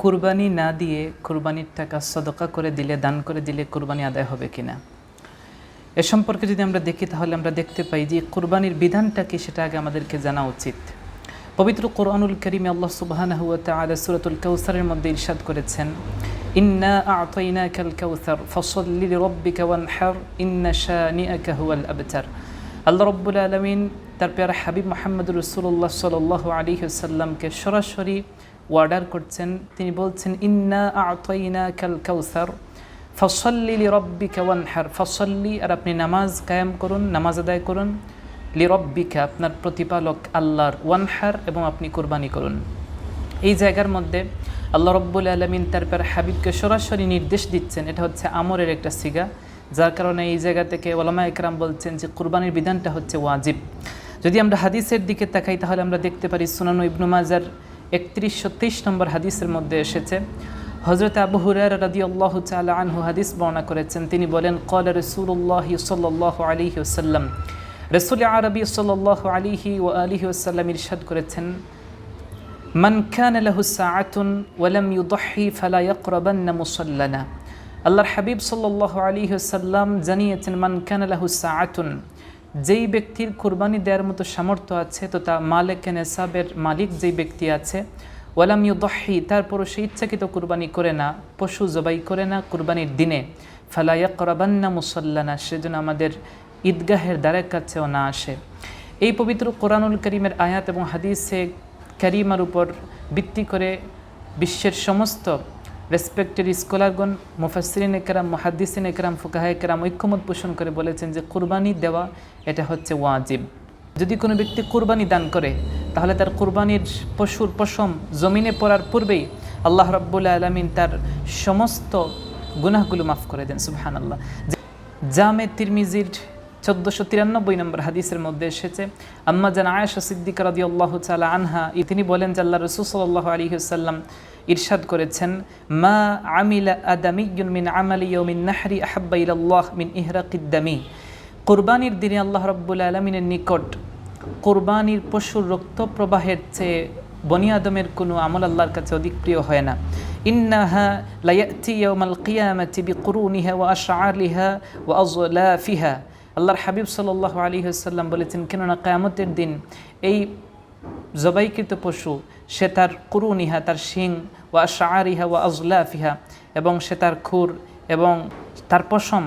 কুরবানি না দিয়ে কুরবানির টাকা সদকা করে দিলে, দান করে দিলে কুরবানি আদায় হবে কিনা? এ সম্পর্কে যদি আমরা দেখি, তাহলে আমরা দেখতে পাই যে কুরবানির বিধানটা কি, সেটা আগে আমাদেরকে জানা উচিত। পবিত্র কোরআনুল করিমে আল্লাহ সুবহানাহু ওয়া তাআলা সূরাতুল কাউসারের মধ্যে ইরশাদ করেছেন, ইন্না আলামিন তার পেয়ারা হাবিব মোহাম্মদ রসুল্লাহ সাল্লাহ আলী সাল্লামকে সরাসরি ওয়ার্ডার করছেন, তিনি বলছেন, ইন্না আতইনা কাল কাউসার, ফসল্লি লি রব্বিকা ওয়ানহার। ফসল্লি, আর আপনি নামাজ কায়েম করুন, নামাজ আদায় করুন। লি রব্বিকা আপনার প্রতিপালক আল্লাহর ওয়ান ওয়ানহার এবং আপনি কোরবানি করুন। এই জায়গার মধ্যে আল্লাহ রব্বুল আলমিন তার পর হাবিবকে সরাসরি নির্দেশ দিচ্ছেন, এটা হচ্ছে আমরের একটা সিগা। যার কারণে এই জায়গা থেকে ওলামা একরাম বলছেন যে, কুরবানির বিধানটা হচ্ছে ওয়াজিব। যদি আমরা হাদিসের দিকে তাকাই, তাহলে আমরা দেখতে পারি সুনানু ইবনু মাজার একত্রিশশো তেইশ নম্বর হাদিসের মধ্যে এসেছে হজরত আবু হুরার রাদি আল্লাহ তালা আনহু হাদিস বর্ণনা করেছেন। তিনি বলেন কল রসুল্লাহ সাল্লাহ আলী ওসাল্লাম রসুল আরবি সাল্লাহ আলিহি ও আলিহি ওসাল্লাম ইরশাদ করেছেন, মান খান লাহু সাআতুন ওয়ালাম ইউদহি ফালা ইয়াকরাবান্না মুসাল্লানা আল্লাহর হাবিব সাল্লাল্লাহু আলাইহি ওয়াসাল্লাম জানিয়েছেন, মান খান লাহু সাআতুন যেই ব্যক্তির কুরবানি দেওয়ার মতো সামর্থ্য আছে, তো তা মালিক নেসাবের মালিক যেই ব্যক্তি আছে, ওয়ালাম ইউদহি, তারপরও সে ইচ্ছাকৃত কুরবানি করে না, পশু জবাই করে না কুরবানির দিনে ফালাইয়া করাবান্না মুসল্লানা সেজন্য আমাদের ঈদগাহের দ্বারের কাছেও না আসে। এই পবিত্র কোরআনুল করিমের আয়াত এবং হাদিসে ক্যারিমার উপর ভিত্তি করে বিশ্বের সমস্ত রেসপেক্টেড স্কলারগণ মুফাসরিন একরাম মহাদ্দিসিন একরাম ফুকাহা একরাম ঐক্যমত পোষণ করে বলেছেন যে কুরবানি দেওয়া, এটা হচ্ছে ওয়াজিব। যদি কোনো ব্যক্তি কুরবানি দান করে, তাহলে তার কুরবানির পশুর পশম জমিনে পড়ার পূর্বেই আল্লাহ রব্বুল্লা আলমিন তার সমস্ত গুনাহগুলো মাফ করে দেন সুবহান আল্লাহ জামে তিরমিজির চোদ্দোশো তিরানব্বই নম্বর হাদিসের মধ্যে এসেছে, আম্মা জান আয়েশা সিদ্দিক রাদি আল্লাহ তালা আনহা তিনি বলেন যে আল্লাহ রসুল আলী সাল্লাম ইরশাদ করেছেন, মা আমিলা আদামিয়ুন মিন আমালি মিন নাহরি আহাব্বা ইলাল্লাহ মিন ইহরাকিদ্দামি কোরবানির দিনে আল্লাহ রব্বুল আলমিনের নিকট কোরবানির পশুর রক্ত প্রবাহের চেয়ে বনি আদমের কোনো আমল আল্লাহর কাছে অধিক প্রিয় হয় না ইন্নাহা লায়াতি ইয়াউমাল কিয়ামাতি বিকুরুনিহা ওয়া আশআরিহা ওয়া আযলাফিহা আল্লাহর হাবিব সাল্লাহ আলী সাল্লাম বলেছেন, কেননা কায়ামতের দিন এই জবাইকৃত পশু, সে তার কুরুনিহা, তার শিং ওয়া শাহরিহা ওয়া আজলাফিহা এবং সে তার খুর এবং তার পশম,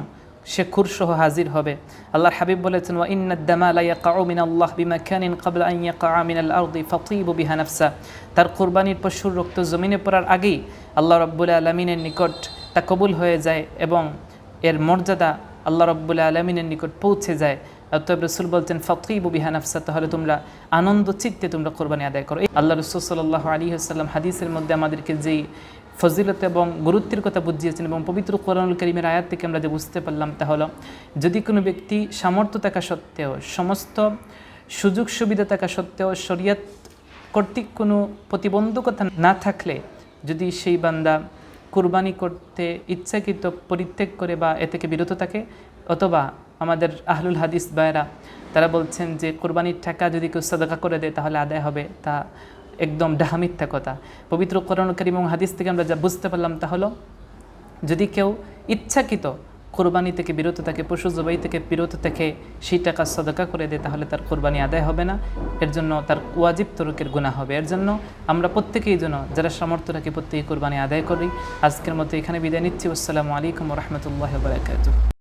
সে খুরসহ হাজির হবে। আল্লাহর হাবিব বলেছেন, ওয়া ইন্নাদ্দামা লা ইয়াকাউ মিন আল্লাহ বিমাকানিন ক্বাবলা আন ইয়াকা মিন আল আরদি ফাতিবু বিহা নাফসা। তার কুরবানির পশুর রক্ত জমিনে পড়ার আগেই আল্লাহ রাব্বুল আলামিনের নিকট তা কবুল হয়ে যায় এবং এর মর্যাদা আল্লাহ রব্বুল্লাহ আলমিনের নিকট পৌঁছে যায়। অতএব রসুল বলছেন ফকিবু বিহানাফসা তাহলে তোমরা আনন্দ চিত্তে তোমরা কোরবানি আদায় করো। আল্লাহ রসুল সাল্লাহ আলী আসাল্লাম হাদিসের মধ্যে আমাদেরকে যেই ফজিলত এবং গুরুত্বের কথা বুঝিয়েছেন এবং পবিত্র কোরআনুল করিমের আয়াত থেকে আমরা যে বুঝতে পারলাম তা হলো, যদি কোনো ব্যক্তি সামর্থ্য থাকা সত্ত্বেও, সমস্ত সুযোগ সুবিধা থাকা সত্ত্বেও শরিয়াত কর্তৃক কোনো প্রতিবন্ধকতা না থাকলে, যদি সেই বান্দা কুরবানি করতে ইচ্ছাকৃত, পরিত্যাগ করে বা এ থেকে বিরত থাকে। অথবা আমাদের আহলুল হাদিস বায়রা তারা বলছেন যে কোরবানির টাকা যদি কেউ সাদাকা করে দেয়, তাহলে আদায় হবে তা একদম ডাহামিথ্যা কথা। পবিত্র করণকারী এবং হাদিস থেকে আমরা যা বুঝতে পারলাম তা হলো, যদি কেউ ইচ্ছাকৃত কোরবানি থেকে বিরত থাকে, পশু জবাই থেকে বিরত থেকে সেই টাকা সদকা করে দেয়, তাহলে তার কোরবানি আদায় হবে না। এর জন্য তার ওয়াজিব তরকের গুণা হবে। এর জন্য আমরা প্রত্যেকেই জন্য যারা সামর্থ্য রাখি প্রত্যেকে কোরবানি আদায় করি। আজকের মতো এখানে বিদায় নিচ্ছি। আসসালামু আলাইকুম রহমতুল্লাহ বারাকাতু